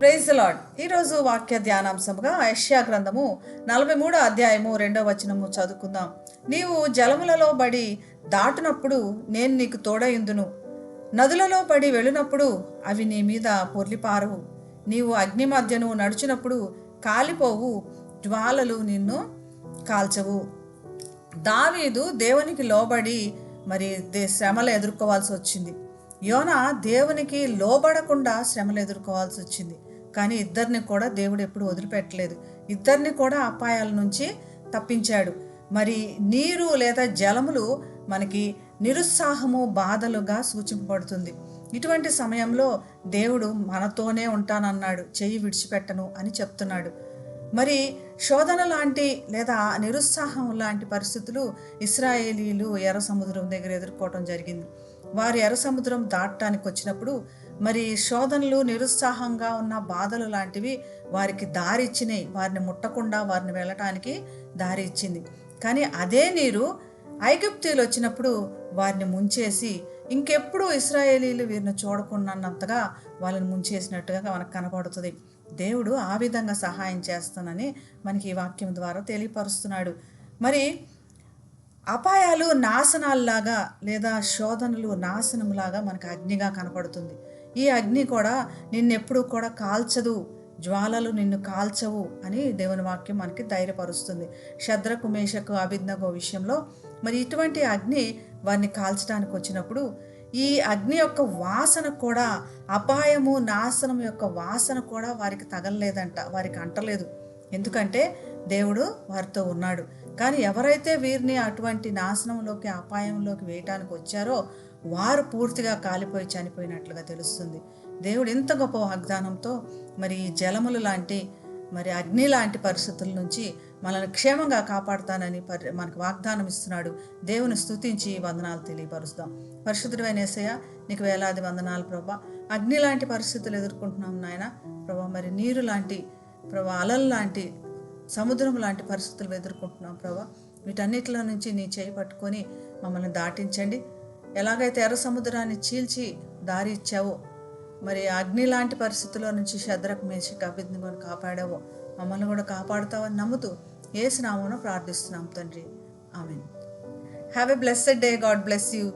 Praise lord ఈరోజు వాక్య ధ్యానాంశముగా యష్యా గ్రంథము నలభై మూడో అధ్యాయము రెండో వచనము చదువుకుందాం. నీవు జలములలో బడి దాటునప్పుడు నేను నీకు తోడయుందును. నదులలో పడి వెళ్ళినప్పుడు అవి నీ మీద పొర్లిపారవు. నీవు అగ్ని మధ్యను నడిచినప్పుడు కాలిపోవు. జ్వాలలు నిన్ను కాల్చవు. దావీదు దేవునికి లోబడి మరి దే- శ్రమలు ఎదుర్కోవాల్సి వచ్చింది. యోన దేవునికి లోబడకుండా శ్రమలు ఎదుర్కోవాల్సి వచ్చింది. కానీ ఇద్దరిని కూడా దేవుడు ఎప్పుడు వదిలిపెట్టలేదు. ఇద్దరిని కూడా అపాయాల నుంచి తప్పించాడు. మరి నీరు లేదా జలములు మనకి నిరుత్సాహము బాధలుగా సూచింపబడుతుంది. ఇటువంటి సమయంలో దేవుడు మనతోనే ఉంటానన్నాడు. చెయ్యి విడిచిపెట్టను అని చెప్తున్నాడు. మరి శోధన లాంటి లేదా నిరుత్సాహం లాంటి పరిస్థితులు ఇస్రాయేలీలు ఎర్ర సముద్రం దగ్గర ఎదుర్కోవటం జరిగింది. వారు ఎర్ర సముద్రం దాటడానికి వచ్చినప్పుడు మరి శోధనలు నిరుత్సాహంగా ఉన్న బాధలు లాంటివి వారికి దారి ఇచ్చినాయి. వారిని ముట్టకుండా వారిని వెళ్ళటానికి దారి ఇచ్చింది. కానీ అదే నీరు ఐగుప్తీయులు వచ్చినప్పుడు వారిని ముంచేసి ఇంకెప్పుడు ఇస్రాయేలీలు వీరిని చూడకున్నంతగా వాళ్ళని ముంచేసినట్టుగా మనకు కనపడుతుంది. దేవుడు ఆ విధంగా సహాయం చేస్తానని మనకి ఈ వాక్యం ద్వారా తెలియపరుస్తున్నాడు. మరి అపాయాలు నాశనాల్లాగా లేదా శోధనలు నాశనంలాగా మనకు అగ్నిగా కనపడుతుంది. ఈ అగ్ని కూడా నిన్నెప్పుడు కూడా కాల్చదు. జ్వాలలు నిన్ను కాల్చవు అని దేవుని వాక్యం మనకి ధైర్యపరుస్తుంది. శద్రకు మేషకు అభిజ్ఞగో విషయంలో మరి ఇటువంటి అగ్ని వారిని కాల్చడానికి వచ్చినప్పుడు ఈ అగ్ని యొక్క వాసన కూడా అపాయము నాశనం యొక్క వాసన కూడా వారికి తగలలేదంట వారికి అంటలేదు. ఎందుకంటే దేవుడు వారితో ఉన్నాడు. కానీ ఎవరైతే వీరిని అటువంటి నాశనంలోకి అపాయంలోకి వేయటానికి వచ్చారో వారు పూర్తిగా కాలిపోయి చనిపోయినట్లుగా తెలుస్తుంది. దేవుడు ఇంత గొప్ప వాగ్దానంతో మరి ఈ జలములు లాంటి మరి అగ్ని లాంటి పరిస్థితుల నుంచి మనల్ని క్షేమంగా కాపాడుతానని పరి మనకు వాగ్దానం ఇస్తున్నాడు. దేవుని స్తుతించి వందనాలు తెలియపరుస్తాం. పరిశుద్ధుడైన ఏసయ్య నీకు వేలాది వందనాలు ప్రభా. అగ్ని లాంటి పరిస్థితులు ఎదుర్కొంటున్నాం నాయన. ప్రభా మరి నీరు లాంటి ప్రభా అలలు లాంటి సముద్రం లాంటి పరిస్థితులు ఎదుర్కొంటున్నాం ప్రభా. వీటన్నిటిలో నుంచి నీ చేయి పట్టుకొని మమ్మల్ని దాటించండి. ఎలాగైతే ఎర్ర సముద్రాన్ని చీల్చి దారి ఇచ్చావో మరి అగ్ని లాంటి పరిస్థితుల్లో నుంచి శద్రకు మేషకు అభిజ్ఞని కాపాడావో మమ్మల్ని కూడా కాపాడుతావని నమ్ముతూ ఏసునామను ప్రార్థిస్తున్నాం తండ్రి. Amen. Have a blessed day God bless you